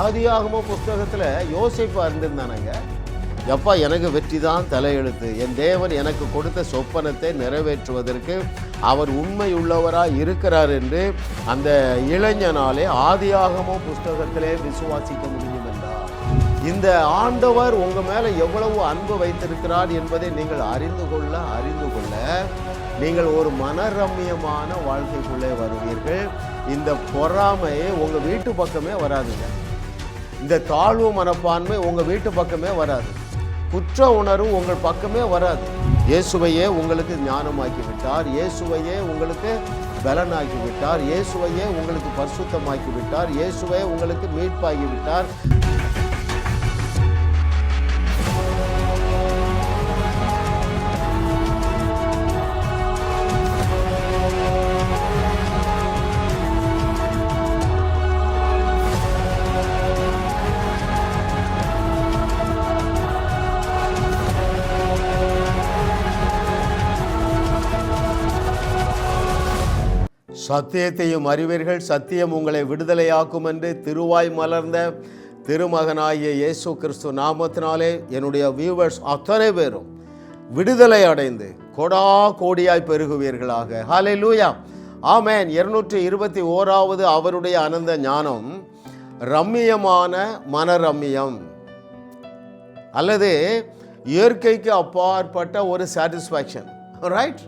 ஆதியாகம புஸ்தகத்தில் யோசிப்பா இருந்திருந்தானுங்க. எப்பா எனக்கு வெற்றி தான் தலையெழுத்து. என் தேவன் எனக்கு கொடுத்த சொப்பனத்தை நிறைவேற்றுவதற்கு அவர் உண்மையுள்ளவராக இருக்கிறார் என்று அந்த இளைஞனாலே ஆதியாகமோ புஸ்தகத்திலே விசுவாசிக்க முடியும் என்றார். இந்த ஆண்டவர் உங்கள் மேலே எவ்வளவு அன்பு வைத்திருக்கிறார் என்பதை நீங்கள் அறிந்து கொள்ள அறிந்து கொள்ள நீங்கள் ஒரு மனரம்யமான வாழ்க்கைக்குள்ளே வருவீர்கள். இந்த பொறாமை உங்கள் வீட்டு பக்கமே வராதுங்க. இந்த தாழ்வு மனப்பான்மை உங்கள் வீட்டு பக்கமே வராது. குற்ற உணர்வு உங்கள் பக்கமே வராது. இயேசுவையே உங்களுக்கு ஞானமாக்கி விட்டார் இயேசுவையே உங்களுக்கு பலனாக்கி விட்டார் இயேசுவையே உங்களுக்கு பரிசுத்தமாக்கி விட்டார் இயேசுவையே உங்களுக்கு மீட்பாகி விட்டார் சத்தியத்தையும் அறிவீர்கள். சத்தியம் உங்களை விடுதலையாக்கும் என்று திருவாய் மலர்ந்த திருமகனாகிய இயேசு கிறிஸ்து நாமத்தினாலே என்னுடைய வியூவர்ஸ் அத்தனை பேரும் விடுதலை அடைந்து கொடா கோடியாய் பெருகுவீர்களாக. ஹாலே லூயா ஆமேன் இருநூற்றி இருபத்தி ஓராவது அவருடைய அனந்த ஞானம். ரம்மியமான மனரம்மியம். அல்லது இயற்கைக்கு அப்பாற்பட்ட ஒரு சாட்டிஸ்ஃபேக்ஷன் ரைட்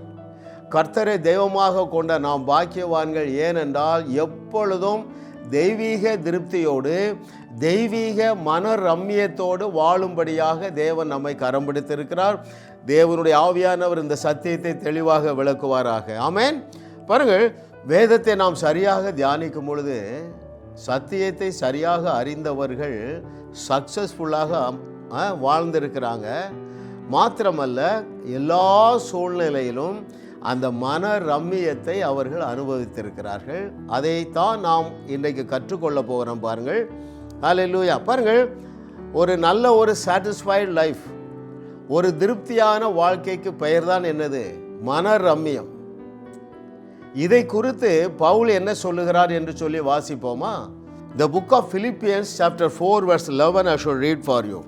கர்த்தரை தெய்வமாக கொண்ட நாம் பாக்கியவான்கள் ஏனென்றால் எப்பொழுதும் தெய்வீக திருப்தியோடு தெய்வீக மன ரம்மியத்தோடு வாழும்படியாக தேவன் நம்மை கரம் பிடித்திருக்கிறார். தேவனுடைய ஆவியானவர் இந்த சத்தியத்தை தெளிவாக விளக்குவாராக. ஆமேன். பாருங்கள் வேதத்தை நாம் சரியாக தியானிக்கும் பொழுது சத்தியத்தை சரியாக அறிந்தவர்கள் சக்ஸஸ்ஃபுல்லாக வாழ்ந்திருக்கிறாங்க. மாத்திரமல்ல எல்லா சூழ்நிலையிலும் அந்த மன ரம்மியத்தை அவர்கள் அனுபவித்திருக்கிறார்கள். அதைத்தான் நாம் இன்றைக்கு கற்றுக்கொள்ள போகிறோம் பாருங்கள். ஹalleluya. பாருங்கள் ஒரு நல்ல ஒரு சாட்டிஸ்ஃபைடு லைஃப் ஒரு திருப்தியான வாழ்க்கைக்கு பெயர் தான் என்னது? மன ரம்மியம். இதை குறித்து பவுல் என்ன சொல்லுகிறார் என்று சொல்லி வாசிப்போமா? The book of Philippians chapter four verse eleven I should read for you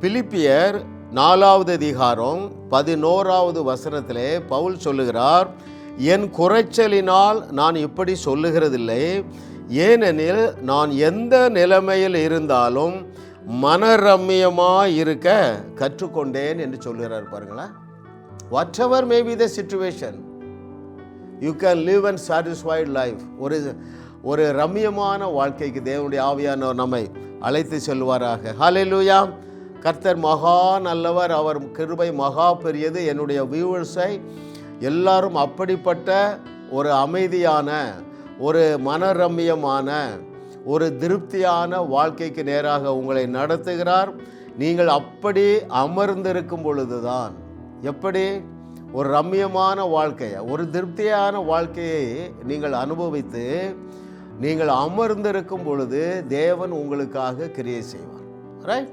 பிலிப்பியர் நாலாவது அதிகாரம் பதினோராவது வசனத்திலே பவுல் சொல்லுகிறார் என் குறைச்சலினால் நான் இப்படி சொல்லுகிறதில்லை. ஏனெனில் நான் எந்த நிலைமையில் இருந்தாலும் மனரம்யமாக இருக்க கற்றுக்கொண்டேன் என்று சொல்லுகிறார் பாருங்களேன். Whatever may be the situation you can live and satisfied life ஒரு ஒரு ரம்யமான வாழ்க்கைக்கு தேவனுடைய ஆவியானவர் நம்மை அழைத்து செல்வாராக. ஹalleluya கர்த்தர் மகா நல்லவர் அவர் கிருபை மகா பெரியது. என்னுடைய வியூவர்ஸை எல்லாரும் அப்படிப்பட்ட ஒரு அமைதியான ஒரு மனரம்யமான ஒரு திருப்தியான வாழ்க்கைக்கு நேராக உங்களை நடத்துகிறார். நீங்கள் அப்படி அமர்ந்திருக்கும் பொழுதுதான் எப்படி? ஒரு ரம்யமான வாழ்க்கையை ஒரு திருப்தியான வாழ்க்கையை நீங்கள் அனுபவித்து நீங்கள் அமர்ந்திருக்கும் பொழுது தேவன் உங்களுக்காக கிரியை செய்வார். ரைட்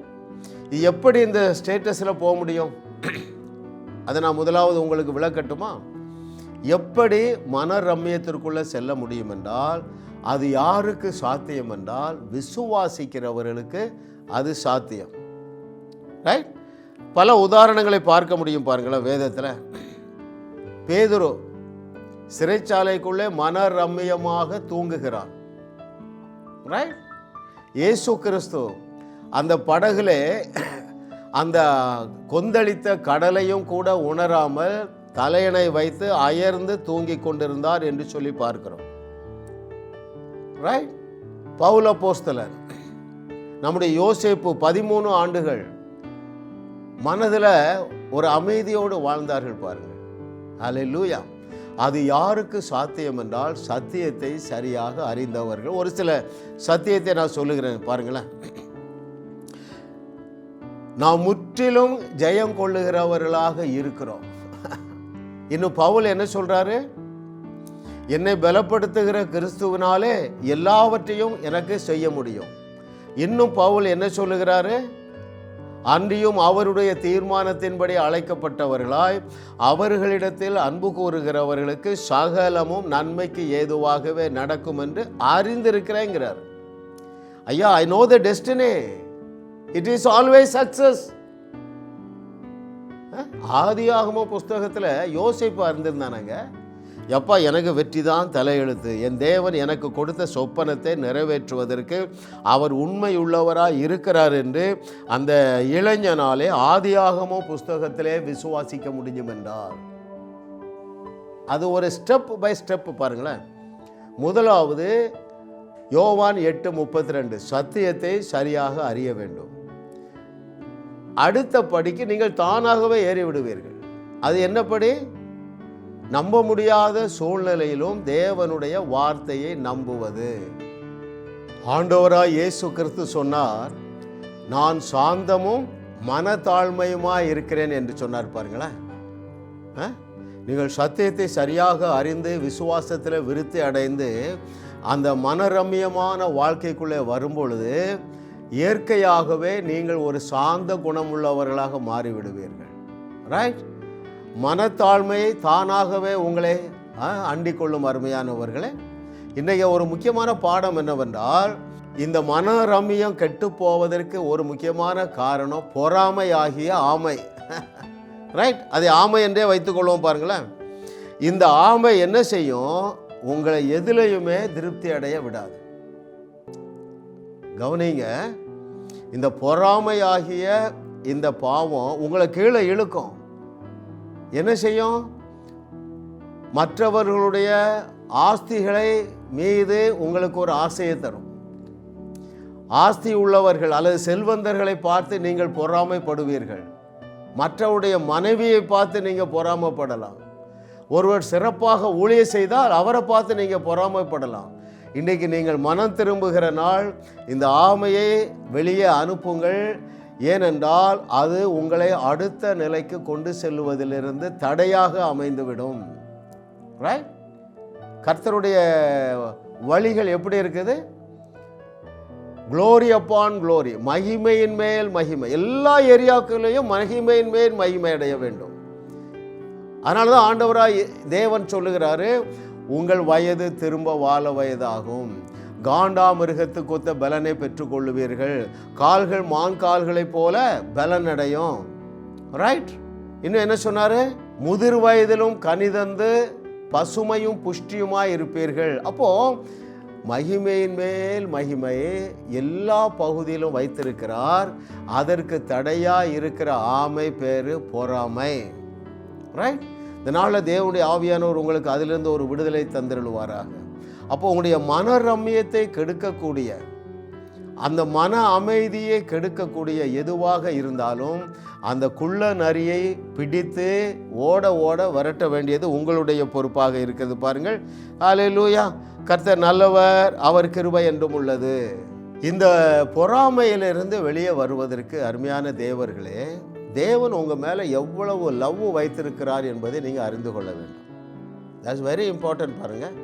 இது எப்படி இந்த ஸ்டேட்டஸில் போக முடியும்? அதை நான் முதலாவது உங்களுக்கு விளக்கட்டுமா? எப்படி மன ரம்யத்திற்குள்ளே செல்ல முடியும் என்றால் அது யாருக்கு சாத்தியம் என்றால் விசுவாசிக்கிறவர்களுக்கு அது சாத்தியம். ரைட் பல உதாரணங்களை பார்க்க முடியும் பாருங்களேன் வேதத்தில். பேதுரு சிறைச்சாலைக்குள்ளே மன ரம்மியமாக தூங்குகிறான் ரைட் இயேசு கிறிஸ்து அந்த படகுல அந்த கொந்தளித்த கடலையும் கூட உணராமல் தலையணை வைத்து அயர்ந்து தூங்கிக் கொண்டிருந்தார் என்று சொல்லி பார்க்கிறோம். ரைட் பவுல போஸ்தலர் நம்முடைய யோசிப்பு பதிமூணு ஆண்டுகள் மனதில் ஒரு அமைதியோடு வாழ்ந்தார்கள் பாருங்கள். ஹalleluya அது யாருக்கு சாத்தியம் என்றால் சத்தியத்தை சரியாக அறிந்தவர்கள். ஒரு சில சத்தியத்தை நான் சொல்லுகிறேன் பாருங்களேன். நாம் முற்றிலும் ஜெயம் கொள்ளுகிறவர்களாக இருக்கிறோம். இன்னும் பவுல் என்ன சொல்றாரு? என்னை பலப்படுத்துகிற கிறிஸ்துவினாலே எல்லாவற்றையும் எனக்கு செய்ய முடியும். இன்னும் பவுல் என்ன சொல்லுகிறாரு? அன்றியும் அவருடைய தீர்மானத்தின்படி அழைக்கப்பட்டவர்களாய் அவர்களிடத்தில் அன்பு கூறுகிறவர்களுக்கு சகலமும் நன்மைக்கு ஏதுவாகவே நடக்கும் என்று அறிந்திருக்கிறேங்கிறார். ஐயா I know the destiny it is always success ஆதியாகமோ புஸ்தகத்தில் யோசிப்பா இருந்திருந்தானாங்க எப்பா எனக்கு வெற்றி தான் தலையெழுத்து. என் தேவன் எனக்கு கொடுத்த சொப்பனத்தை நிறைவேற்றுவதற்கு அவர் உண்மையுள்ளவராக இருக்கிறார் என்று அந்த இளைஞனாலே ஆதியாகமோ புஸ்தகத்திலே விசுவாசிக்க முடியும் என்றார். அது ஒரு ஸ்டெப் பை ஸ்டெப் பாருங்களேன். முதலாவது யோவான் எட்டு முப்பத்தி ரெண்டு சத்தியத்தை சரியாக அறிய வேண்டும். அடுத்த படிக்கு நீங்கள் தானாகவே ஏறி விடுவீர்கள் அது என்னப்படி நம்ப முடியாத சூழ்நிலையிலும் தேவனுடைய வார்த்தையை நம்புவது. ஆண்டவராய் இயேசு கிறிஸ்து சொன்னார் நான் சாந்தமும் மனத்தாழ்மையுமாய் இருக்கிறேன் என்று சொன்னார் பாருங்களேன். ஆ? நீங்கள் சத்தியத்தை சரியாக அறிந்து விசுவாசத்தில் விருத்தி அடைந்து அந்த மனரம்யமான வாழ்க்கைக்குள்ளே வரும்பொழுது இயற்கையாகவே நீங்கள் ஒரு சாந்த குணமுள்ளவர்களாக மாறிவிடுவீர்கள். ரைட் மனத்தாழ்மையை தானாகவே உங்களை ஆ, அருமையானவர்களே இன்றைய ஒரு முக்கியமான பாடம் என்னவென்றால் இந்த மன ரம்யம் கெட்டு போவதற்கு ஒரு முக்கியமான காரணம் பொறாமை ஆகிய ஆமை. ரைட் அதை ஆமை என்றே வைத்துக்கொள்வோம் பாருங்களேன். இந்த ஆமை என்ன செய்யும்? உங்களை எதிலையுமே திருப்தி அடைய விடாது. கவனிங்க இந்த பொறாமையாகிய இந்த பாவம் உங்களை கீழே இழுக்கும். என்ன செய்யும்? மற்றவர்களுடைய ஆஸ்திகளை மீது உங்களுக்கு ஒரு ஆசையை தரும். ஆஸ்தி உள்ளவர்கள் அல்லது செல்வந்தர்களை பார்த்து நீங்கள் பொறாமைப்படுவீர்கள். மற்றவருடைய மனைவியை பார்த்து நீங்கள் பொறாமைப்படலாம். ஒருவர் சிறப்பாக ஊழிய செய்தால் அவரை பார்த்து நீங்கள் பொறாமைப்படலாம். இன்றைக்கு நீங்கள் மனம் திரும்புகிற நாள். இந்த ஆமையை வெளியே அனுப்புங்கள். ஏனென்றால் அது உங்களை அடுத்த நிலைக்கு கொண்டு செல்லுவதிலிருந்து தடையாக அமைந்துவிடும். ரைட் கர்த்தருடைய வழிகள் எப்படி இருக்குது? குளோரி அப்பான் குளோரி மகிமையின் மேல் மகிமை. எல்லா ஏரியாக்களையும் மகிமையின் மேல் மகிமை அடைய வேண்டும். அதனால தான் ஆண்டவராய் தேவன் சொல்லுகிறாரு உங்கள் வயது திரும்ப வாழ வயதாகும். காண்டா மிருகத்துக்கு ஒத்த பலனை பெற்றுக்கொள்ளுவீர்கள். கால்கள் மான் கால்களைப் போல பலன் அடையும் ரைட் இன்னும் என்ன சொன்னார்? முதிர் வயதிலும் கனிதந்து பசுமையும் புஷ்டியுமாய் இருப்பீர்கள். அப்போ மகிமையின் மேல் மகிமையை எல்லா பகுதியிலும் வைத்திருக்கிறார். அதற்கு தடையாக இருக்கிற ஆமை பேரு பொறாமை. ரைட் இந்த நாளில் தேவனுடைய ஆவியானவர் உங்களுக்கு அதிலிருந்து ஒரு விடுதலை தந்திருவாராக அப்போ உங்களுடைய மன ரம்மியத்தை கெடுக்கக்கூடிய அந்த மன அமைதியை கெடுக்கக்கூடிய எதுவாக இருந்தாலும் அந்த குள்ள நரியை பிடித்து ஓட ஓட விரட்ட வேண்டியது உங்களுடைய பொறுப்பாக இருக்கிறது பாருங்கள். ஹalleluya. கர்த்தர் நல்லவர் அவர் கிருபை என்றும் உள்ளது. இந்த பொறாமையிலிருந்து வெளியே வருவதற்கு அருமையான தேவர்களே தேவன் உங்கள் மேலே எவ்வளவு லவ் வைத்திருக்கிறார் என்பதை நீங்கள் அறிந்து கொள்ள வேண்டும். தட்ஸ் வெரி இம்பார்ட்டன்ட் பாருங்கள்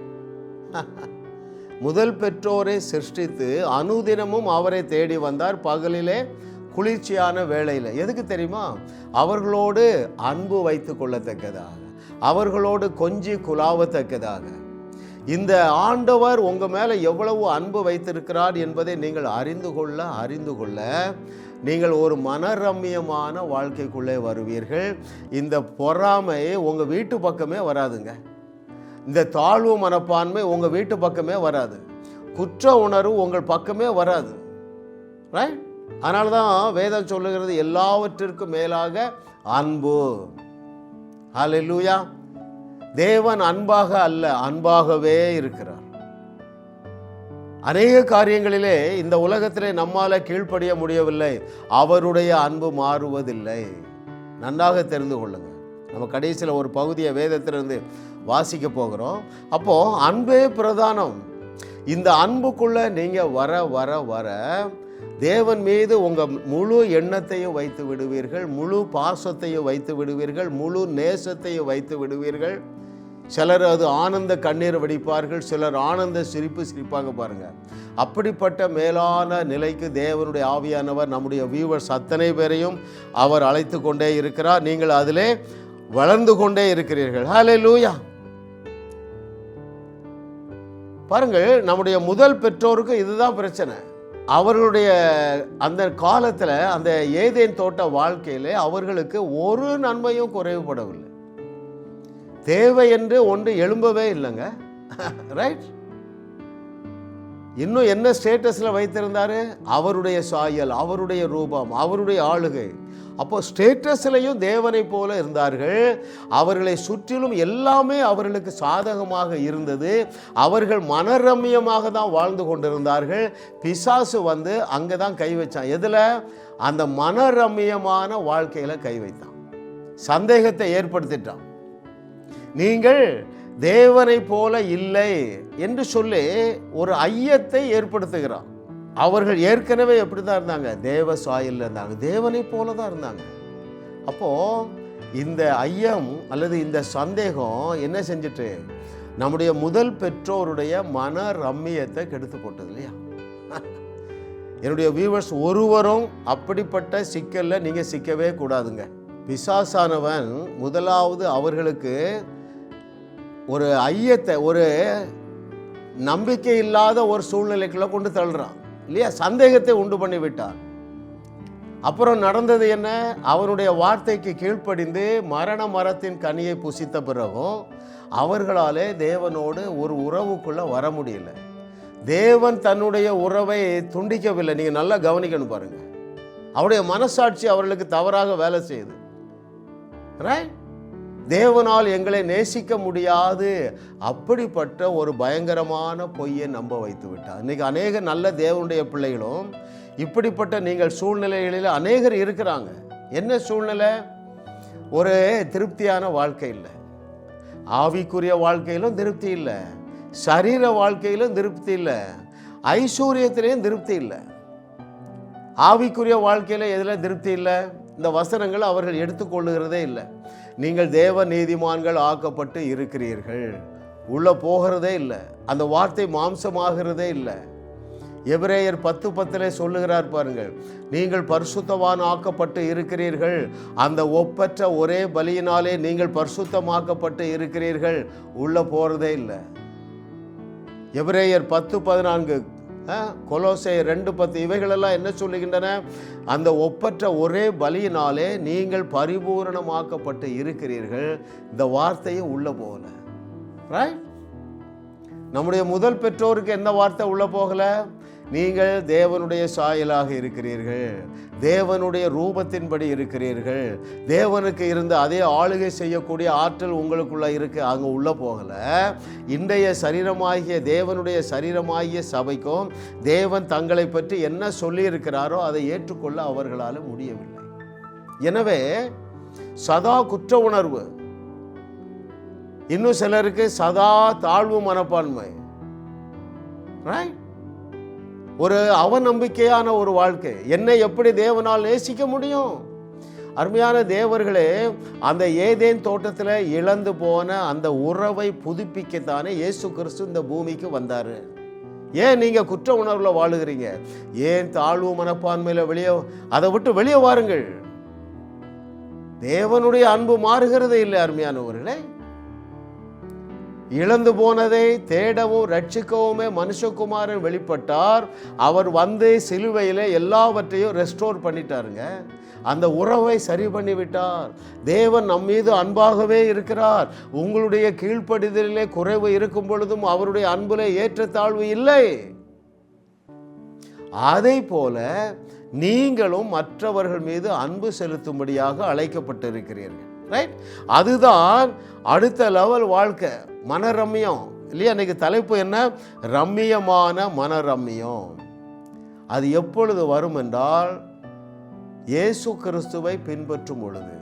முதல் பெற்றோரை சிருஷ்டித்து அனுதினமும் அவரை தேடி வந்தார். பகலிலே குளிர்ச்சியான வேளையில். எதுக்கு தெரியுமா? அவர்களோடு அன்பு வைத்து கொள்ளத்தக்கதாக. அவர்களோடு கொஞ்சி குலாவத்தக்கதாக இந்த ஆண்டவர் உங்கள் மேலே எவ்வளவு அன்பு வைத்திருக்கிறார் என்பதை நீங்கள் அறிந்து கொள்ள அறிந்து கொள்ள நீங்கள் ஒரு மனரம்யமான வாழ்க்கைக்குள்ளே வருவீர்கள். இந்த பொறாமை உங்கள் வீட்டு பக்கமே வராதுங்க. இந்த தாழ்வு மனப்பான்மை உங்கள் வீட்டு பக்கமே வராது. குற்ற உணர்வு உங்கள் பக்கமே வராது. ரைட் அதனால தான் வேதம் சொல்லுகிறது எல்லாவற்றிற்கும் மேலாக அன்பு. ஹalleluya தேவன் அன்பாக அல்ல அன்பாகவே இருக்கிறார். அநேக காரியங்களிலே இந்த உலகத்திலே நம்மால் கீழ்ப்படிய முடியவில்லை. அவருடைய அன்பு மாறுவதில்லை. நன்றாக தெரிந்து கொள்ளுங்க. நம்ம கடைசியில் ஒரு பகுதியை வேதத்திலிருந்து வாசிக்க போகிறோம். அப்போது அன்பே பிரதானம். இந்த அன்புக்குள்ளே நீங்கள் வர வர வர தேவன் மீது உங்கள் முழு எண்ணத்தையும் வைத்து விடுவீர்கள் முழு பாசத்தையும் வைத்து விடுவீர்கள் முழு நேசத்தையும் வைத்து விடுவீர்கள். சிலர் அது ஆனந்த கண்ணீர் வடிப்பார்கள் சிலர் ஆனந்த சிரிப்பு சிரிப்பாங்க பாருங்க. அப்படிப்பட்ட மேலான நிலைக்கு தேவனுடைய ஆவியானவர் நம்முடைய வியூவர்ஸ் அத்தனை பேரையும் அவர் அழைத்து கொண்டே இருக்கிறார். நீங்கள் அதிலே வளர்ந்து கொண்டே இருக்கிறீர்கள். ஹலே லூயா பாருங்கள் நம்முடைய முதல் பெற்றோருக்கு இதுதான் பிரச்சனை. அவர்களுடைய அந்த காலத்தில் அந்த ஏதேன் தோட்ட வாழ்க்கையில் அவர்களுக்கு ஒரு நன்மையும் குறைவுபடவில்லை. தேவை என்று ஒன்று எழும்பவே இல்லைங்க. ரைட் இன்னும் என்ன ஸ்டேட்டஸில் வைத்திருந்தாரு? அவருடைய சாயல் அவருடைய ரூபம் அவருடைய ஆளுகை. அப்போ ஸ்டேட்டஸ்லையும் தேவனை போல இருந்தார்கள். அவர்களை சுற்றிலும் எல்லாமே அவர்களுக்கு சாதகமாக இருந்தது. அவர்கள் மனரம்யமாக தான் வாழ்ந்து கொண்டிருந்தார்கள். பிசாசு வந்து அங்கே தான் கை வச்சான். எதில்? அந்த மனரம்யமான வாழ்க்கையில் கை வைத்தான். சந்தேகத்தை ஏற்படுத்திட்டான். நீங்கள் தேவனை போல இல்லை என்று சொல்லி ஒரு ஐயத்தை ஏற்படுத்துகிறான் அவர்கள் ஏற்கனவே எப்படி தான் இருந்தாங்க? தேவ சாயலில் இருந்தாங்க. தேவனை போல தான் இருந்தாங்க. அப்போது இந்த ஐயம் அல்லது இந்த சந்தேகம் என்ன செஞ்சுட்டு? நம்முடைய முதல் பெற்றோருடைய மன ரம்மியத்தை கெடுத்து போட்டது இல்லையா? என்னுடைய வியூவர்ஸ் ஒருவரும் அப்படிப்பட்ட சிக்கலில் நீங்கள் சிக்கவே கூடாதுங்க. பிசாசானவன் முதலாவது அவர்களுக்கு ஒரு ஐயத்தை ஒரு நம்பிக்கை இல்லாத ஒரு சூழ்நிலைக்குள்ள கொண்டு தள்ளுறான். இல்லையா? சந்தேகத்தை உண்டு பண்ணி விட்டார் அப்புறம் நடந்தது என்ன? அவனுடைய வார்த்தைக்கு கீழ்ப்படிந்து மரண மரத்தின் கனியை புசித்த பிறகும் அவர்களாலே தேவனோடு ஒரு உறவுக்குள்ள வர முடியல. தேவன் தன்னுடைய உறவை துண்டிக்கவில்லை. நீங்கள் நல்லா கவனிக்கணும் பாருங்க. அவருடைய மனசாட்சி அவர்களுக்கு தவறாக வேலை செய்யுது. ரைட் தேவனால் எங்களை நேசிக்க முடியாது. அப்படிப்பட்ட ஒரு பயங்கரமான பொய்யை நம்ப வைத்து விட்டார். இன்றைக்கி அநேக நல்ல தேவனுடைய பிள்ளைகளும் இப்படிப்பட்ட நீங்கள் சூழ்நிலைகளில் அநேகர் இருக்கிறாங்க. என்ன சூழ்நிலை? ஒரு திருப்தியான வாழ்க்கை இல்லை. ஆவிக்குரிய வாழ்க்கையிலும் திருப்தி இல்லை. சரீர வாழ்க்கையிலும் திருப்தி இல்லை. ஐஸ்வர்யத்திலையும் திருப்தி இல்லை. ஆவிக்குரிய வாழ்க்கையில் எதில் திருப்தி இல்லை? இந்த வசனங்கள் அவர்கள் எடுத்துக்கொள்ளுகிறதே இல்லை. நீங்கள் தேவ நீதிமான்கள் ஆக்கப்பட்டு இருக்கிறீர்கள். உள்ளே போகிறதே இல்லை. அந்த வார்த்தை மாம்சமாகிறதே இல்லை. எபிரேயர் பத்து பத்திலே சொல்லுகிறார் பாருங்கள். நீங்கள் பரிசுத்தவான் ஆக்கப்பட்டு இருக்கிறீர்கள். அந்த ஒப்பற்ற ஒரே பலியினாலே நீங்கள் பரிசுத்தமாக்கப்பட்டு இருக்கிறீர்கள். உள்ளே போகிறதே இல்லை. எபிரேயர் பத்து பதினான்கு கொலோசை ரெண்டு பத்து இவைகளெல்லாம் என்ன சொல்லுகின்றன? அந்த ஒப்பற்ற ஒரே பலியினாலே நீங்கள் பரிபூரணமாக்கப்பட்டு இருக்கிறீர்கள். இந்த வார்த்தையை உள்ள போகல. ரைட் நம்முடைய முதல் பெற்றோருக்கு எந்த வார்த்தை உள்ள போகலை? நீங்கள் தேவனுடைய சாயலாக இருக்கிறீர்கள். தேவனுடைய ரூபத்தின்படி இருக்கிறீர்கள். தேவனுக்கு இருந்த அதே ஆளுகை செய்யக்கூடிய ஆற்றல் உங்களுக்குள்ள இருக்கு. அங்கே உள்ள போகல. இன்றைய சரீரமாகிய தேவனுடைய சரீரமாகிய சபைக்கும் தேவன் தங்களை பற்றி என்ன சொல்லியிருக்கிறாரோ அதை ஏற்றுக்கொள்ள அவர்களால் முடியவில்லை. எனவே சதா குற்ற உணர்வு. இன்னும் சிலருக்கு சதா தாழ்வு மனப்பான்மை. ரைட் ஒரு அவநம்பிக்கையான ஒரு வாழ்க்கை. என்னை எப்படி தேவனால் நேசிக்க முடியும்? அருமையான தேவர்களே அந்த ஏதேன் தோட்டத்தில் இழந்து போன அந்த உறவை புதுப்பிக்கத்தானே இயேசு கிறிஸ்து இந்த பூமிக்கு வந்தார். ஏன் நீங்கள் குற்ற உணர்வில் வாழுகிறீங்க? ஏன் தாழ்வு மனப்பான்மையில் வெளியே அதை விட்டு வெளியே வாருங்கள். தேவனுடைய அன்பு மாறுகிறதே இல்லை அருமையானவர்களே. இழந்து போனதை தேடவும் ரட்சிக்கவுமே மனுஷகுமாரன் வெளிப்பட்டார். அவர் வந்து சிலுவையில் எல்லாவற்றையும் ரெஸ்டோர் பண்ணிட்டாருங்க. அந்த உறவை சரி பண்ணிவிட்டார். தேவன் நம் மீது அன்பாகவே இருக்கிறார். உங்களுடைய கீழ்ப்படிதலிலே குறைவு இருக்கும் பொழுதும் அவருடைய அன்பிலே ஏற்றத்தாழ்வு இல்லை. அதை போல நீங்களும் மற்றவர்கள் மீது அன்பு செலுத்தும்படியாக அழைக்கப்பட்டிருக்கிறீர்கள். ரைட் அதுதான் அடுத்த லெவல் வாழ்க்கை. மனரம்யம். இல்லையா? இன்னைக்கு தலைப்பு என்ன? ரம்மியமான மனரம்யம். அது எப்பொழுது வரும் என்றால் இயேசு கிறிஸ்துவை பின்பற்றும் பொழுது.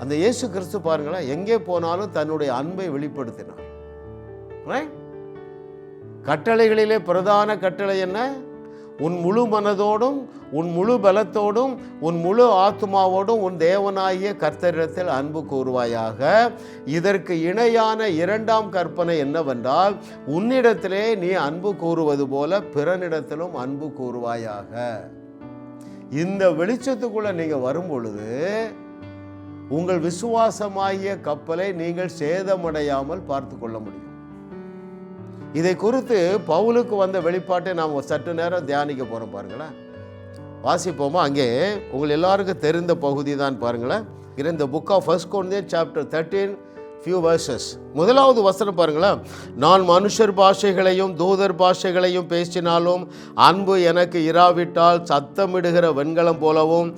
அந்த இயேசு கிறிஸ்து பாருங்களேன் எங்கே போனாலும் தன்னுடைய அன்பை வெளிப்படுத்தினார். கட்டளைகளிலே பிரதான கட்டளை என்ன? உன் முழு மனதோடும் உன் முழு பலத்தோடும் உன் முழு ஆத்மாவோடும் உன் தேவனாகிய கர்த்தரிடத்தில் அன்பு கூறுவாயாக. இதற்கு இணையான இரண்டாம் கற்பனை என்னவென்றால் உன்னிடத்திலே நீ அன்பு கூறுவது போல பிறனிடத்திலும் அன்பு கூறுவாயாக. இந்த வெளிச்சத்துக்குள்ளே நீங்கள் வரும் பொழுது உங்கள் விசுவாசமாகிய கப்பலை நீங்கள் சேதமடையாமல் பார்த்து கொள்ள முடியும். இதை குறித்து பவுலுக்கு வந்த வெளிப்பாட்டை நாம் சற்று நேரம் தியானிக்க போகிறோம் பாருங்களேன். வாசிப்போமா? அங்கே உங்கள் எல்லாருக்கும் தெரிந்த பகுதி தான் பாருங்களேன். இந்த புக் ஆஃப் ஃபர்ஸ்ட் கொண்டே சாப்டர் தேர்ட்டீன் ஃபியூ வர்சஸ் முதலாவது வசனம் பாருங்களேன். நான் மனுஷர் பாஷைகளையும் தூதர் பாஷைகளையும் பேசினாலும் அன்பு எனக்கு இராவிட்டால் சத்தமிடுகிற வெண்கலம் போலவும்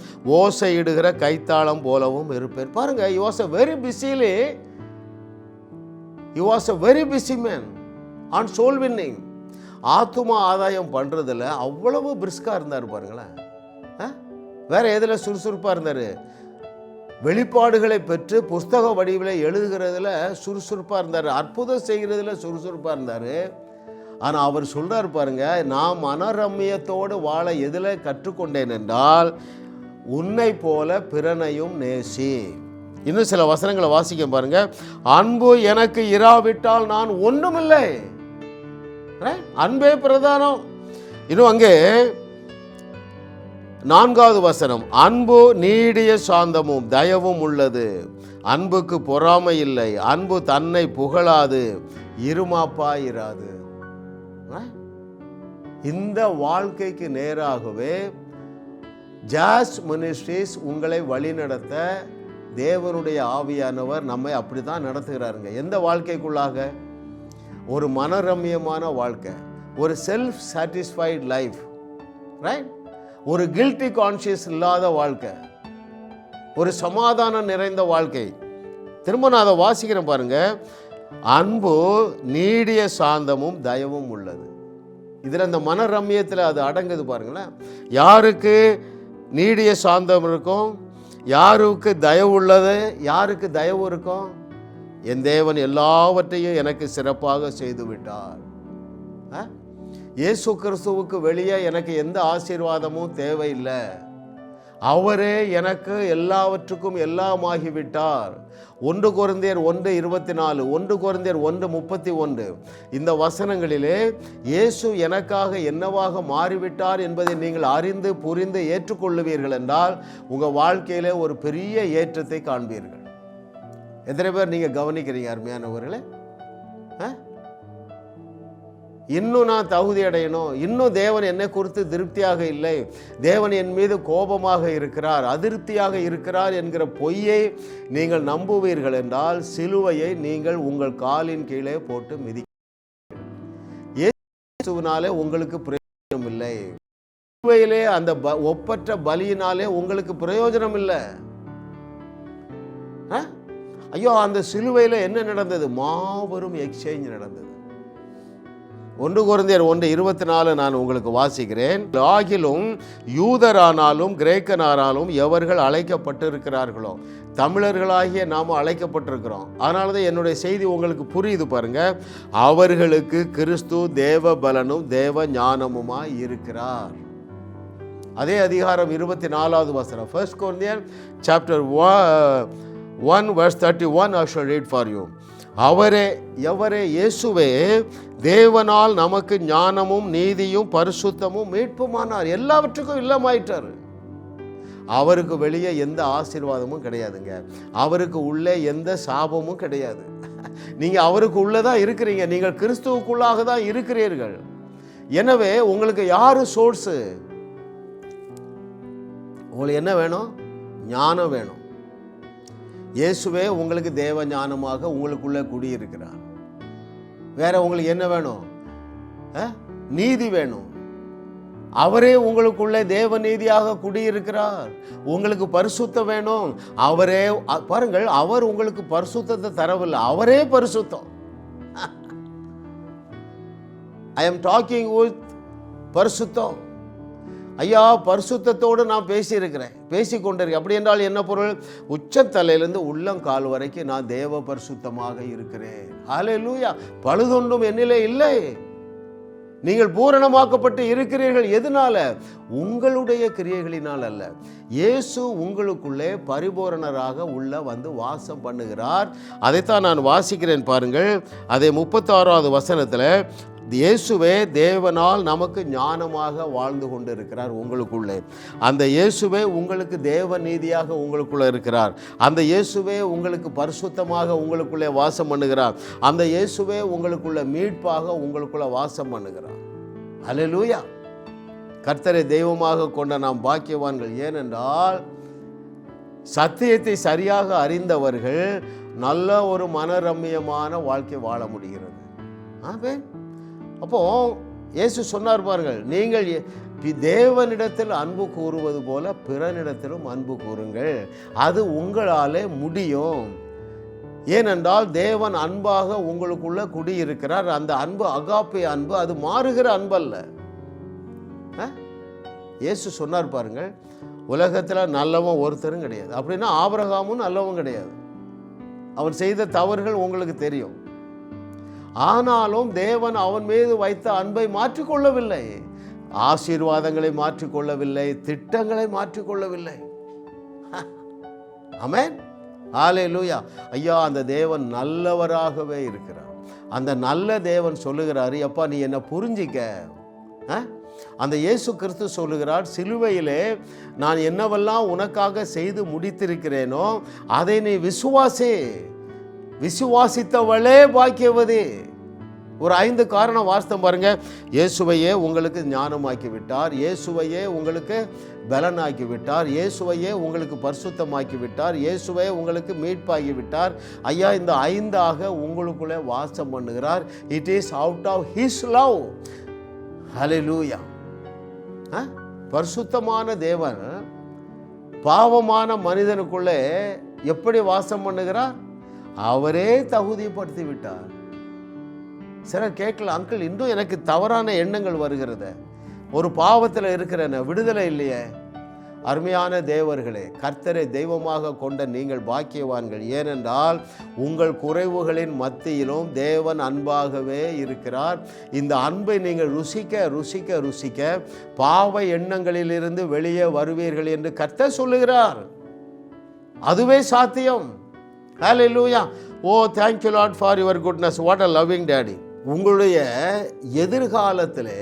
ஓசையிடுகிற கைத்தாளம் போலவும் இருப்பேன். பாருங்க you was a very busily you was a very busy man on soul winning ஆத்துமா ஆதாயம் பண்ணுறதுல அவ்வளவு பிரிஸ்காக இருந்தார் பாருங்களேன். ஆ? எதில் சுறுசுறுப்பாக இருந்தார்? வெளிப்பாடுகளை பெற்று புஸ்தக வடிவில் எழுதுகிறதுல சுறுசுறுப்பாக இருந்தார். அற்புதம் செய்கிறதுல சுறுசுறுப்பாக இருந்தார். ஆனால் அவர் சொல்கிறார் பாருங்க நான் மனரம்மியத்தோடு வாழ எதில் கற்றுக்கொண்டேன் என்றால் உன்னை போல பிறனையும் நேசி இன்னும் சில வசனங்களை வாசிக்க பாருங்க. அன்பு எனக்கு இராவிட்டால் நான் ஒன்றுமில்லை. அன்பே பிரதானம். இன்னும் அங்கே நான்காவது வசனம். அன்பு நீடிய சாந்தமும் தயவும் உள்ளது. அன்புக்கு பொறாமை இல்லை. அன்பு தன்னை புகழாது. இருமாப்பாயிராது இந்த வாழ்க்கைக்கு நேராகவே ஜாஸ் மினிஸ்ட்ரீஸ் உங்களை வழிநடத்த தேவனுடைய ஆவியானவர் நம்மை அப்படி தான் நடத்துகிறாருங்க. எந்த வாழ்க்கைக்குள்ளாக? ஒரு மனரம்யமான வாழ்க்கை ஒரு செல்ஃப் சாட்டிஸ்ஃபைட் லைஃப் ரைட் ஒரு கில்ட்டி கான்ஷியஸ் இல்லாத வாழ்க்கை ஒரு சமாதானம் நிறைந்த வாழ்க்கை. திரும்ப நான் அதை வாசிக்கிறேன் பாருங்க. அன்பு நீடிய சாந்தமும் தயவும் உள்ளது. இதில் அந்த மனரம்யத்தில் அது அடங்குது பாருங்களேன். யாருக்கு நீடிய சாந்தம் இருக்கும்? யாருக்கு தயவு உள்ளது? யாருக்கு தயவு இருக்கும்? என் தேவன் எல்லாவற்றையும் எனக்கு சிறப்பாக செய்துவிட்டார். இயேசு கிறிஸ்துவுக்கு வெளியே எனக்கு எந்த ஆசீர்வாதமும் தேவையில்லை. அவரே எனக்கு எல்லாவற்றுக்கும் எல்லாமாகிவிட்டார். ஒன்று குழந்தையர் ஒன்று இருபத்தி நாலு ஒன்று குழந்தையர் ஒன்று முப்பத்தி ஒன்று இந்த வசனங்களிலே இயேசு எனக்காக என்னவாக மாறிவிட்டார் என்பதை நீங்கள் அறிந்து புரிந்து ஏற்றுக்கொள்ளுவீர்கள் என்றால் உங்கள் வாழ்க்கையிலே ஒரு பெரிய ஏற்றத்தை காண்பீர்கள். எத்தனை பேர் நீங்கள் கவனிக்கிறீங்க அருமையானவர்களே? ஆ? இன்னும் நான் தகுதி அடையணும். இன்னும் தேவன் என்னை குறித்து திருப்தியாக இல்லை. தேவன் என் மீது கோபமாக இருக்கிறார் அதிருப்தியாக இருக்கிறார் என்கிற பொய்யை நீங்கள் நம்புவீர்கள் என்றால் சிலுவையை நீங்கள் உங்கள் காலின் கீழே போட்டு மிதி இயேசுவினாலே உங்களுக்கு பிரயோஜனம் இல்லை சிலுவையிலே அந்த ப- ஒப்பற்ற பலியினாலே உங்களுக்கு பிரயோஜனம் இல்லை ஆ? ஐயோ அந்த சிலுவையில் என்ன நடந்தது? மாபெரும் எக்ஸ்சேஞ்ச் நடந்தது. ஒன்று குழந்தையர் ஒன்று இருபத்தி நாலு நான் உங்களுக்கு வாசிக்கிறேன். ஆகிலும் யூதரானாலும் கிரேக்கனானாலும் எவர்கள் அழைக்கப்பட்டிருக்கிறார்களோ? தமிழர்களாகிய நாம் அழைக்கப்பட்டிருக்கிறோம். அதனால தான் என்னுடைய செய்தி உங்களுக்கு புரியுது பாருங்க. அவர்களுக்கு கிறிஸ்து தேவ பலனும் தேவ ஞானமுமாய் இருக்கிறார். அதே அதிகாரம் இருபத்தி நாலாவது வசனம் ஃபர்ஸ்ட் குழந்தையர் chapter one verse thirty one I shall read for you அவரே எவரே இயேசுவே தேவனால் நமக்கு ஞானமும் நீதியும் பரிசுத்தமும் மீட்புமானார். எல்லாவற்றுக்கும் இல்லமாயிட்டார். அவருக்கு வெளியே எந்த ஆசீர்வாதமும் கிடையாதுங்க. அவருக்கு உள்ளே எந்த சாபமும் கிடையாது. நீங்கள் அவருக்கு உள்ளே தான் இருக்கிறீங்க. நீங்கள் கிறிஸ்துவுக்குள்ளாக தான் இருக்கிறீர்கள். எனவே உங்களுக்கு யார் சோர்ஸு உங்களுக்கு என்ன வேணும்? ஞானம் வேணும். இயேசுவே உங்களுக்கு தேவ ஞானமாக உங்களுக்குள்ளே குடியிருக்கிறார். வேற உங்களுக்கு என்ன வேணும்? நீதி வேணும். அவரே உங்களுக்குள்ளே தேவ நீதியாக குடியிருக்கிறார். உங்களுக்கு பரிசுத்தம் வேணும். அவரே பாருங்கள் அவர் உங்களுக்கு பரிசுத்தத்தை தரவில்லை. அவரே பரிசுத்தம். ஐ எம் டாக்கிங் வித் பரிசுத்தம். ஐயா பரிசுத்தத்தோடு நான் பேசியிருக்கிறேன். பேசி கொண்டிருக்கேன் அப்படி என்றால் என்ன பொருள்? உச்சத்தலையிலிருந்து உள்ளங்கால் வரைக்கும் நான் தேவ பரிசுத்தமாக இருக்கிறேன். ஹalleluya. பழுதொன்றும் என்னிலே இல்லை. நீங்கள் பூரணமாக்கப்பட்டு இருக்கிறீர்கள். எதனால? உங்களுடைய கிரியைகளினால் அல்ல. இயேசு உங்களுக்குள்ளே பரிபூரணராக உள்ள வந்து வாசம் பண்ணுகிறார். அதைத்தான் நான் வாசிக்கிறேன் பாருங்கள். அதை முப்பத்தாறாவது வசனத்தில் இயேசுவே தேவனால் நமக்கு ஞானமாக வாழ்ந்து கொண்டு இருக்கிறார் உங்களுக்குள்ளே. அந்த இயேசுவே உங்களுக்கு தேவ நீதியாக உங்களுக்குள்ளே இருக்கிறார். அந்த இயேசுவே உங்களுக்கு பரிசுத்தமாக உங்களுக்குள்ளே வாசம் பண்ணுகிறார். அந்த இயேசுவே உங்களுக்குள்ள மீட்பாக உங்களுக்குள்ளே வாசம் பண்ணுகிறார். அலலூயா கர்த்தரை தெய்வமாக கொண்ட நாம் பாக்கியவான்கள். ஏனென்றால் சத்தியத்தை சரியாக அறிந்தவர்கள் நல்ல ஒரு மனரம்யமான வாழ்க்கை வாழ முடிகிறது. ஆமே அப்போ இயேசு சொன்னார் பாருங்கள் நீங்கள் தேவனிடத்தில் அன்பு கூறுவது போல பிறனிடத்திலும் அன்பு கூறுங்கள். அது உங்களாலே முடியும். ஏனென்றால் தேவன் அன்பாக உங்களுக்குள்ள குடியிருக்கிறார். அந்த அன்பு அகாப்பை அன்பு அது மாறுகிற அன்பல்ல. ஆ? இயேசு சொன்னார் பாருங்கள் உலகத்தில் நல்லவன் ஒருத்தரும் கிடையாது. அப்படின்னா ஆபரகாமும் நல்லவன் கிடையாது. அவன் செய்த தவறுகள் உங்களுக்கு தெரியும். ஆனாலும் தேவன் அவன் மீது வைத்த அன்பை மாற்றிக்கொள்ளவில்லை. ஆசீர்வாதங்களை மாற்றிக்கொள்ளவில்லை திட்டங்களை மாற்றிக்கொள்ளவில்லை. அமேன் ஆலே லூயா ஐயா அந்த தேவன் நல்லவராகவே இருக்கிறார். அந்த நல்ல தேவன் சொல்லுகிறாரு எப்பா நீ என்ன புரிஞ்சிக்க. ஆ? அந்த இயேசு கிறிஸ்து சொல்லுகிறார் சிலுவையிலே நான் என்னவெல்லாம் உனக்காக செய்து முடித்திருக்கிறேனோ அதை நீ விசுவாசே. விசுவாசித்தவளே பாக்கியவதே. ஒரு ஐந்து காரணம் வாஸ்தம் பாருங்க. இயேசுவையே உங்களுக்கு ஞானமாக்கி விட்டார் இயேசுவையே உங்களுக்கு பலனாக்கி விட்டார் இயேசுவையே உங்களுக்கு பரிசுத்தமாக்கி விட்டார் இயேசுவை உங்களுக்கு மீட்பாகி விட்டார் ஐயா இந்த ஐந்தாக உங்களுக்குள்ளே வாசம் பண்ணுகிறார். It is out of his love ஹalleluya ஆ? பரிசுத்தமான தேவன் பாவமான மனிதனுக்குள்ளே எப்படி வாசம் பண்ணுகிறார்? அவரே தகுதிப்படுத்தி விட்டார் சிலர் கேட்கல அங்கிள் இன்னும் எனக்கு தவறான எண்ணங்கள் வருகிறது. ஒரு பாவத்தில் இருக்கிறேன விடுதலை இல்லையே. அருமையான தேவர்களே கர்த்தரை தெய்வமாக கொண்ட நீங்கள் பாக்கியவான்கள். ஏனென்றால் உங்கள் குறைவுகளின் மத்தியிலும் தேவன் அன்பாகவே இருக்கிறார். இந்த அன்பை நீங்கள் ருசிக்க ருசிக்க ருசிக்க பாவ எண்ணங்களிலிருந்து வெளியே வருவீர்கள் என்று கர்த்தர் சொல்லுகிறார். அதுவே சாத்தியம். ஹalleluya ஓ thank you lot for your goodness what a loving daddy உங்களுடைய எதிர்காலத்தில்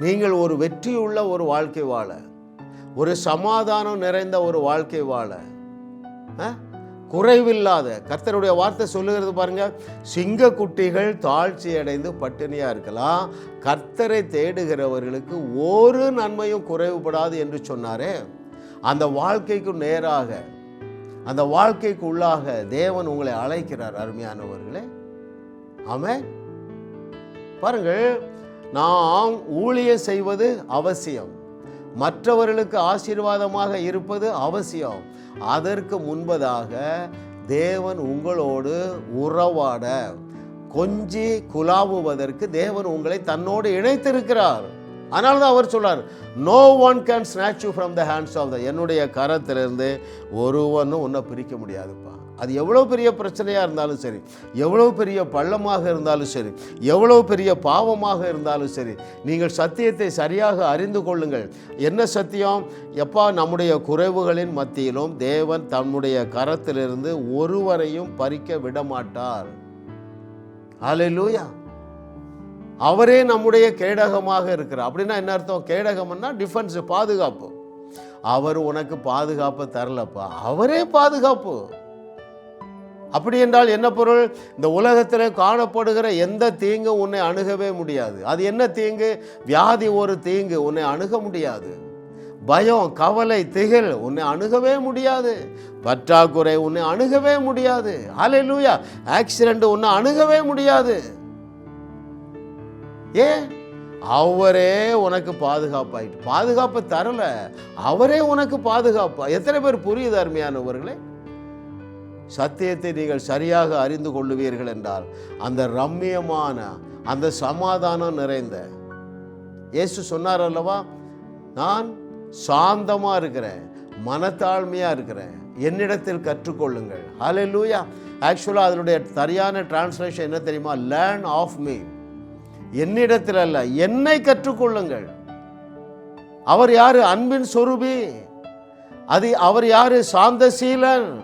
நீங்கள் ஒரு வெற்றியுள்ள ஒரு வாழ்க்கை வாழ ஒரு சமாதானம் நிறைந்த ஒரு வாழ்க்கை வாழ ஆ? குறைவில்லாத கர்த்தருடைய வார்த்தை சொல்லுகிறது பாருங்க சிங்க குட்டிகள் தாழ்ச்சி அடைந்து பட்டினியா இருக்கலாம். கர்த்தரை தேடுகிறவர்களுக்கு ஒரு நன்மையும் குறைவுபடாது என்று சொன்னாரே. அந்த வாழ்க்கைக்கு நேராக அந்த வாழ்க்கைக்கு உள்ளாக தேவன் உங்களை அழைக்கிறார் அருமையானவர்களே. ஆமே பாருங்கள் நாம் ஊழிய செய்வது அவசியம். மற்றவர்களுக்கு ஆசீர்வாதமாக இருப்பது அவசியம். அதற்கு முன்பதாக தேவன் உங்களோடு உறவாட கொஞ்சி குலாவுவதற்கு தேவன் உங்களை தன்னோடு இணைத்திருக்கிறார். அதனால தான் அவர் சொல்றார் no one can snatch you from the hands of the என்னுடைய கரத்திலிருந்து ஒருவனும் உன்னை பிரிக்க முடியாதுப்பா. அது எவ்வளோ பெரிய பிரச்சனையாக இருந்தாலும் சரி எவ்வளோ பெரிய பள்ளமாக இருந்தாலும் சரி எவ்வளோ பெரிய பாவமாக இருந்தாலும் சரி நீங்கள் சத்தியத்தை சரியாக அறிந்து கொள்ளுங்கள். என்ன சத்தியம்? எப்பா நம்முடைய குறைவுகளின் மத்தியிலும் தேவன் தன்னுடைய கரத்திலிருந்து ஒருவரையும் பறிக்க விட மாட்டார் லூயா அவரே நம்முடைய கேடகமாக இருக்கிறார். அப்படின்னா என்ன அர்த்தம்? கேடகம்னா டிஃபென்ஸ் பாதுகாப்பு. அவர் உனக்கு பாதுகாப்பு தரலப்பா. அவரே பாதுகாப்பு. அப்படி என்றால் என்ன பொருள்? இந்த உலகத்தில் காணப்படுகிற எந்த தீங்கும் உன்னை அணுகவே முடியாது. அது என்ன தீங்கு? வியாதி ஒரு தீங்கு உன்னை அணுக முடியாது. பயம் கவலை திகில் உன்னை அணுகவே முடியாது. பற்றாக்குறை உன்னை அணுகவே முடியாது. அலை லூயா ஆக்சிடென்ட் உன்னை அணுகவே முடியாது. ஏன்? அவரே உனக்கு பாதுகாப்பாயிட்டு. பாதுகாப்பு தரல. அவரே உனக்கு பாதுகாப்பா. எத்தனை பேர் புரியுது அருமையானவர்களே? சத்தியத்தை நீங்கள் சரியாக அறிந்து கொள்ளுவீர்கள் என்றால் அந்த ரம்மியமான அந்த சமாதானம் நிறைந்த இயேசு சொன்னார் அல்லவா? நான் சாந்தமாக இருக்கிறேன் மனத்தாழ்மையாக இருக்கிறேன். என்னிடத்தில் கற்றுக்கொள்ளுங்கள். ஹalleluya ஆக்சுவலாக அதனுடைய சரியான டிரான்ஸ்லேஷன் என்ன தெரியுமா? லேர்ன் ஆஃப் மீ என்னிடத்தில் அல்ல என்னை கற்றுக்கொள்ளுங்கள். அவர் யாரு? அன்பின் சொரூபி. அது அவர் யாரு? சாந்தசீலன்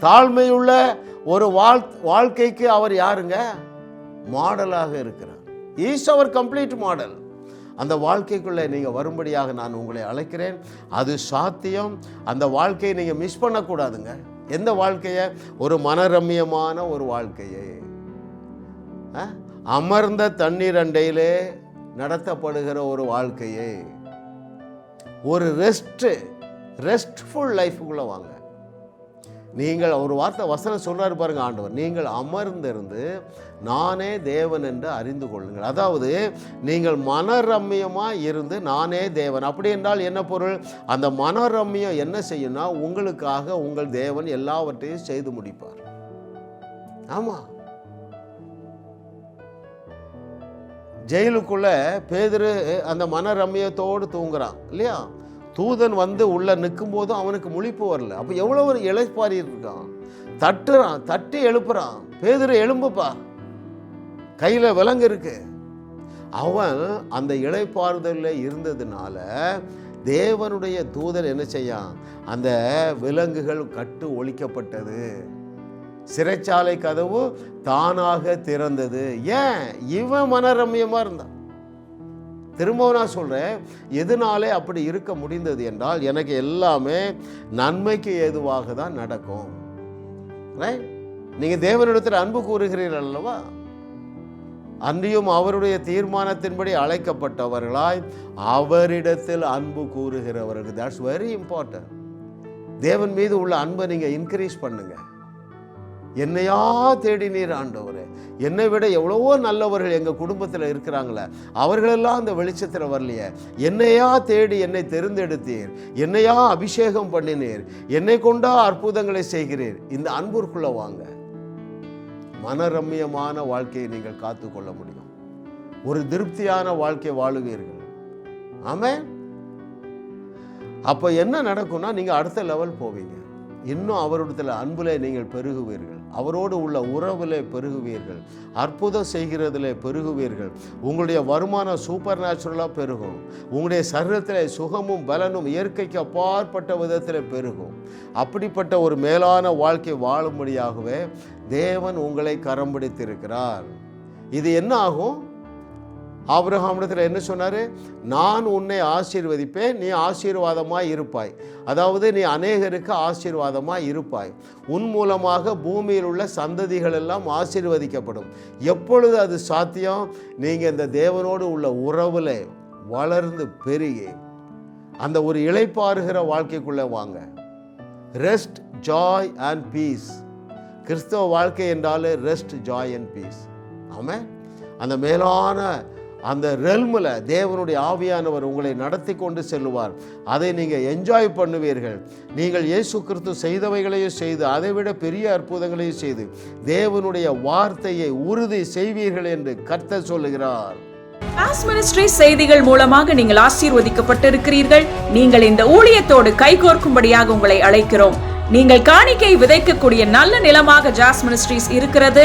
தாழ்மையுள்ள ஒரு வாழ் வாழ்க்கைக்கு அவர் யாருங்க? மாடலாக இருக்கிறார். ஈஸ் அவர் கம்ப்ளீட் மாடல் அந்த வாழ்க்கைக்குள்ளே நீங்கள் வரும்படியாக நான் உங்களை அழைக்கிறேன். அது சாத்தியம். அந்த வாழ்க்கையை நீங்கள் மிஸ் பண்ணக்கூடாதுங்க. எந்த வாழ்க்கையை? ஒரு மனரம்யமான ஒரு வாழ்க்கையை. ஆ? அமர்ந்த தண்ணீர் அண்டையிலே நடத்தப்படுகிற ஒரு வாழ்க்கையை ஒரு ரெஸ்ட்டு ரெஸ்ட்ஃபுல் லைஃபுக்குள்ளே வாங்க. நீங்கள் ஒரு வார்த்தை வசனம் சொல்கிறார் பாருங்க ஆண்டவர். நீங்கள் அமர்ந்திருந்து நானே தேவன் என்று அறிந்து கொள்ளுங்கள். அதாவது நீங்கள் மனரம்யமாக இருந்து நானே தேவன். அப்படி என்றால் என்ன பொருள்? அந்த மனரம்யம் என்ன செய்யும்னா உங்களுக்காக உங்கள் தேவன் எல்லாவற்றையும் செய்து முடிப்பார். ஆமாம் ஜெயிலுக்குள்ளே பேதரு அந்த மன ரம்யத்தோடு தூங்குறான். இல்லையா? தூதன் வந்து உள்ளே நிற்கும் போதும் அவனுக்கு முழிப்பு வரல. அப்போ எவ்வளோ ஒரு இழைப்பாரி இருக்கான். தட்டுறான் தட்டி எழுப்புறான். பேதுரு எழும்புப்பா. கையில் விலங்கு இருக்கு. அவன் அந்த இழைப்பாறுதலில் இருந்ததுனால தேவனுடைய தூதன் என்ன செய்யான்? அந்த விலங்குகள் கட்டு ஒழிக்கப்பட்டது. சிறைச்சாலை கதவு தானாக திறந்தது. ஏன்? இவன் மனரம்யமாக இருந்தான். திரும்பவும் நான் சொல்கிறேன் எதனாலே அப்படி இருக்க முடிந்தது என்றால் எனக்கு எல்லாமே நன்மைக்கு ஏதுவாக தான் நடக்கும். ரைட் நீங்கள் தேவனிடத்தில் அன்பு கூறுகிறீர்கள் அல்லவா? அன்றியும் அவருடைய தீர்மானத்தின்படி அழைக்கப்பட்டவர்களாய் அவரிடத்தில் அன்பு கூறுகிறவர்கள். தட்ஸ் வெரி இம்பார்ட்டன்ட் தேவன் மீது உள்ள அன்பை நீங்கள் இன்க்ரீஸ் பண்ணுங்கள் என்னையா தேடினீர் ஆண்டவரே? என்னை விட எவ்வளவோ நல்லவர்கள் எங்கள் குடும்பத்தில் இருக்கிறாங்களே அவர்களெல்லாம் அந்த வெளிச்சத்தில் வரலையே. என்னையா தேடி என்னை தெரிந்தெடுத்தீர்? என்னையா அபிஷேகம் பண்ணினீர்? என்னை கொண்டா அற்புதங்களை செய்கிறீர்? இந்த அன்புக்குள்ளே வாங்க. மனரம்யமான வாழ்க்கையை நீங்கள் காத்துக்கொள்ள முடியும். ஒரு திருப்தியான வாழ்க்கை வாழுவீர்கள். ஆமே அப்போ என்ன நடக்கும்னா நீங்கள் அடுத்த லெவல் போவீங்க. இன்னும் அவரிடத்தில் அன்பில் நீங்கள் பெருகுவீர்கள். அவரோடு உள்ள உறவில் பெருகுவீர்கள். அற்புதம் செய்கிறதிலே பெருகுவீர்கள். உங்களுடைய வருமானம் சூப்பர் நேச்சுரலாக பெருகும். உங்களுடைய சரீரத்தில் சுகமும் பலனும் இயற்கைக்கு அப்பாற்பட்ட விதத்தில் பெருகும். அப்படிப்பட்ட ஒரு மேலான வாழ்க்கை வாழும்படியாகவே தேவன் உங்களை கரம் பிடித்திருக்கிறார். இது என்ன ஆகும்? ஆபிரகாமிடத்தில் என்ன சொன்னார்? நான் உன்னை ஆசீர்வதிப்பேன் நீ ஆசீர்வாதமாக இருப்பாய். அதாவது நீ அநேகருக்கு ஆசீர்வாதமாக இருப்பாய். உன் மூலமாக பூமியில் உள்ள சந்ததிகள் எல்லாம் ஆசீர்வதிக்கப்படும். எப்பொழுது அது சாத்தியம்? நீங்கள் இந்த தேவனோடு உள்ள உறவில் வளர்ந்து பெருகி அந்த ஒரு இழைப்பாருகிற வாழ்க்கைக்குள்ளே வாங்க. ரெஸ்ட் ஜாய் அண்ட் பீஸ் கிறிஸ்தவ வாழ்க்கை என்றாலே ரெஸ்ட் ஜாய் அண்ட் பீஸ் ஆமாம் அந்த மேலான அந்த ரெல்மில் தேவனுடைய ஆவியானவர் உங்களை நடத்தி கொண்டு செல்லுவார். அதை நீங்கள் என்ஜாய் பண்ணுவீர்கள். நீங்கள் இயேசு கிறிஸ்து செய்தவைகளையும் செய்து அதைவிட பெரிய அற்புதங்களையும் செய்து தேவனுடைய வார்த்தையை உறுதி செய்வீர்கள் என்று கர்த்தர் சொல்லுகிறார். ஆஸ் மினிஸ்ட்ரி செய்திகள் மூலமாக நீங்கள் ஆசீர்வதிக்கப்பட்டிருக்கிறீர்கள். நீங்கள் இந்த ஊழியத்தோடு கைகோர்க்கும்படியாக உங்களை அழைக்கிறோம். நீங்கள் காணிக்கை விதைக்கக்கூடிய நல்ல நிலமாக ஜாஸ் மினிஸ்ட்ரீஸ் இருக்கிறது.